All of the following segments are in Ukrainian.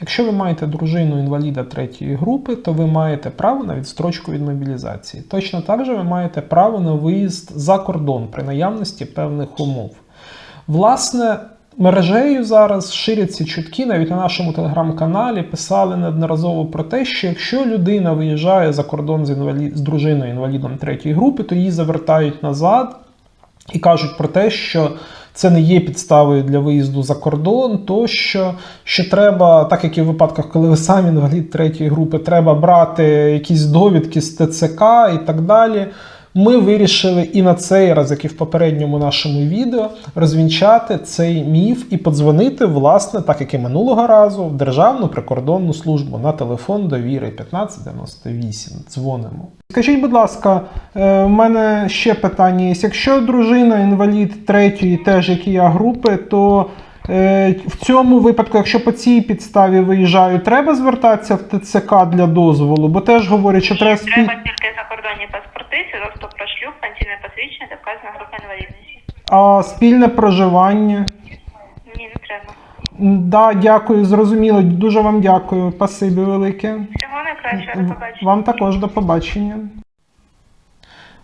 Якщо ви маєте дружину інваліда третьої групи, то ви маєте право на відстрочку від мобілізації. Точно так же ви маєте право на виїзд за кордон при наявності певних умов. Власне, мережею зараз ширяться чутки, навіть на нашому телеграм-каналі писали неодноразово про те, що якщо людина виїжджає за кордон з, інвалі... з дружиною інвалідом третьої групи, то її завертають назад і кажуть про те, що це не є підставою для виїзду за кордон, тощо що треба, так як і в випадках, коли ви самі інвалід третьої групи, треба брати якісь довідки з ТЦК і так далі. Ми вирішили і на цей раз, як і в попередньому нашому відео, розвінчати цей міф і подзвонити, власне, так як і минулого разу, в Державну прикордонну службу на телефон довіри 1598. Дзвонимо. Скажіть, будь ласка, е, в мене ще питання є. Якщо дружина інвалід третьої, теж як і я групи, то в цьому випадку, якщо по цій підставі виїжджаю, треба звертатися в ТЦК для дозволу, бо теж говорять, що треба спі... Треба тільки закордонні паспорти, свідоцтво про шлюб, пенсійне посвідчення та вказана група інвалідності. а спільне проживання. Ні, не треба. Да, дякую, зрозуміло. Дуже вам дякую. Спасибі велике. Всього найкращого, до побачення. Вам також до побачення.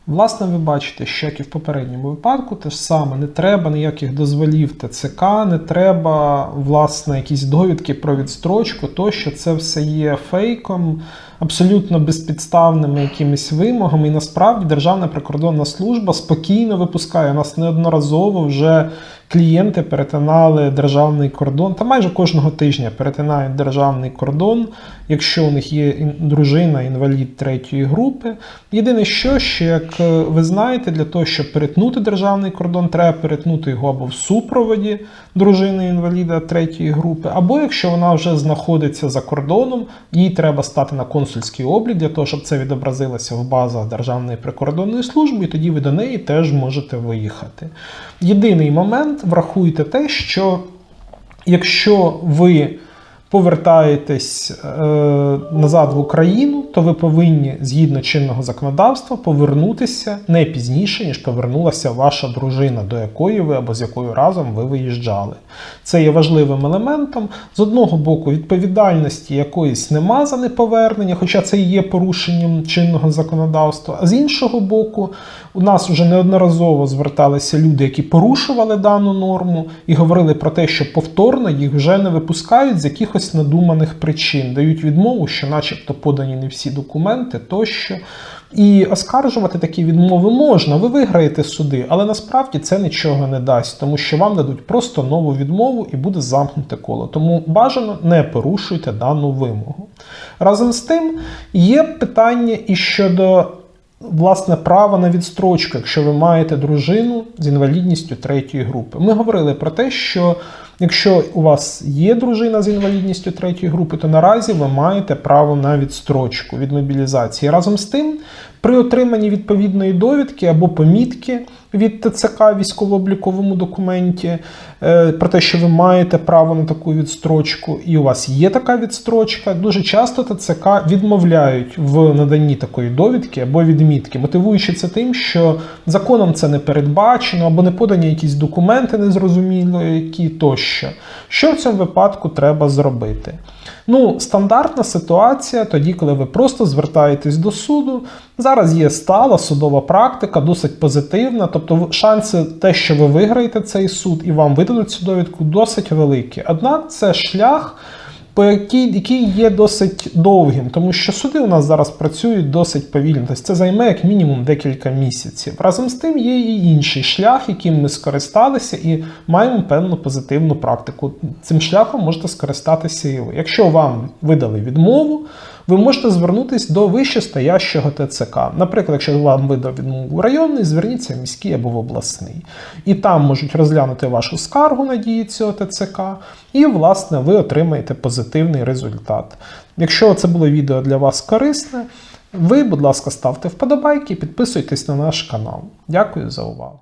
Власне, ви бачите, що як і в попередньому випадку, те ж саме не треба ніяких дозволів ТЦК, не треба власне якісь довідки про відстрочку, то що це все є фейком, абсолютно безпідставними якимись вимогами. І насправді Державна прикордонна служба спокійно випускає нас неодноразово вже. Клієнти перетинали державний кордон, та майже кожного тижня перетинають державний кордон, якщо у них є дружина, інвалід третьої групи. Єдине, що ще, як е, ви знаєте, для того, щоб перетнути державний кордон, треба перетнути його або в супроводі дружини інваліда третьої групи, або якщо вона вже знаходиться за кордоном, їй треба стати на консульський облік для того, щоб це відобразилося в базах Державної прикордонної служби, і тоді ви до неї теж можете виїхати. Єдиний момент, врахуйте те, що якщо ви повертаєтесь е, назад в Україну, то ви повинні згідно чинного законодавства повернутися не пізніше, ніж повернулася ваша дружина, до якої ви або з якою разом ви виїжджали. Це є важливим елементом. З одного боку, відповідальності якоїсь нема за неповернення, хоча це і є порушенням чинного законодавства. А з іншого боку, у нас вже неодноразово зверталися люди, які порушували дану норму, і говорили про те, що повторно їх вже не випускають з якихось надуманих причин, дають відмову, що, начебто, подані не всі документи тощо. І оскаржувати такі відмови можна, ви виграєте суди, але насправді це нічого не дасть, тому що вам дадуть просто нову відмову і буде замкнуте коло. Тому бажано не порушуйте дану вимогу. Разом з тим є питання і щодо власне права на відстрочку, якщо ви маєте дружину з інвалідністю третьої групи. Ми говорили про те, що якщо у вас є дружина з інвалідністю третьої групи, то наразі ви маєте право на відстрочку від мобілізації. Разом з тим, при отриманні відповідної довідки або помітки від ТЦК військово-обліковому документі е, про те, що ви маєте право на таку відстрочку, і у вас є така відстрочка, дуже часто ТЦК відмовляють в наданні такої довідки або відмітки, мотивуючи це тим, що законом це не передбачено, або не подані якісь документи незрозуміло, які тощо. Що в цьому випадку треба зробити? Ну, стандартна ситуація, тоді, коли ви просто звертаєтесь до суду. Зараз є стала судова практика, досить позитивна. Тобто, в- шанси те, що ви виграєте цей суд і вам видадуть цю довідку, досить великі. Однак це шлях, по який, який є досить довгим, тому що суди у нас зараз працюють досить повільно. Тобто це займе як мінімум декілька місяців. Разом з тим є і інший шлях, яким ми скористалися, і маємо певну позитивну практику. Цим шляхом можете скористатися і ви. Якщо вам видали відмову, ви можете звернутися до вищестоящого ТЦК. Наприклад, якщо вам видав відмову районний, зверніться в міський або в обласний. І там можуть розглянути вашу скаргу на дії цього ТЦК, і, власне, ви отримаєте позитивний результат. Якщо це було відео для вас корисне, ви, будь ласка, ставте вподобайки підписуйтесь на наш канал. Дякую за увагу.